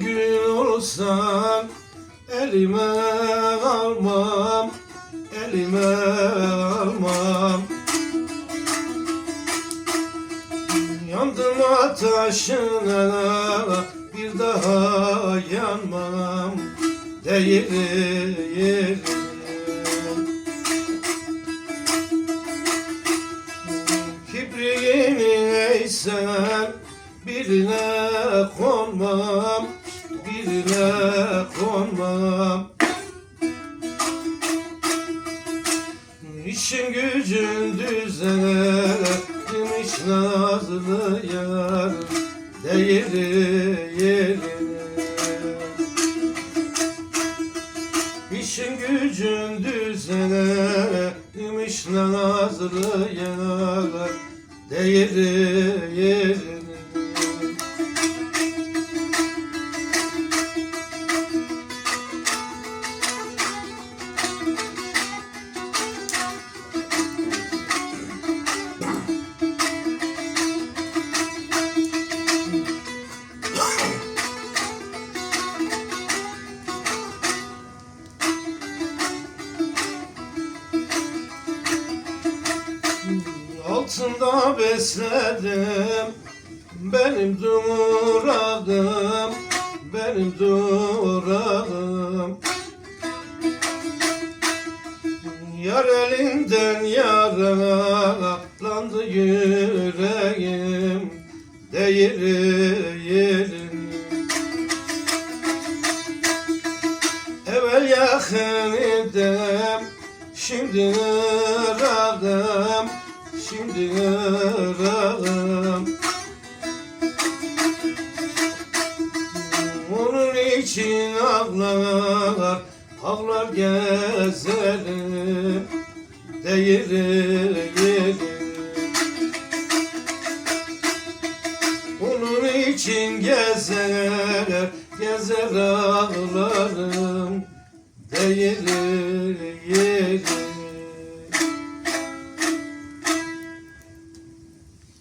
gül olsan elime almam elime almam. Yandım ateşine bir daha yanmam. Değilim Kibriğini eysem birine konmam birine konmam. İşin gücün düzene demiş nazlı yar değeri yerine. İşin gücün düzene demiş nazlı yar değeri yerine Altında besledim. Benim durağım benim durağım Yar elinden yaralandı yüreğim. Değeri yerim. Evvel yakın idim Şimdi ırağım Şimdi ırağım Onun için ağlar Ağlar gezerim Değeri yerim Onun için gezer Gezer ağlarım Değeri yerim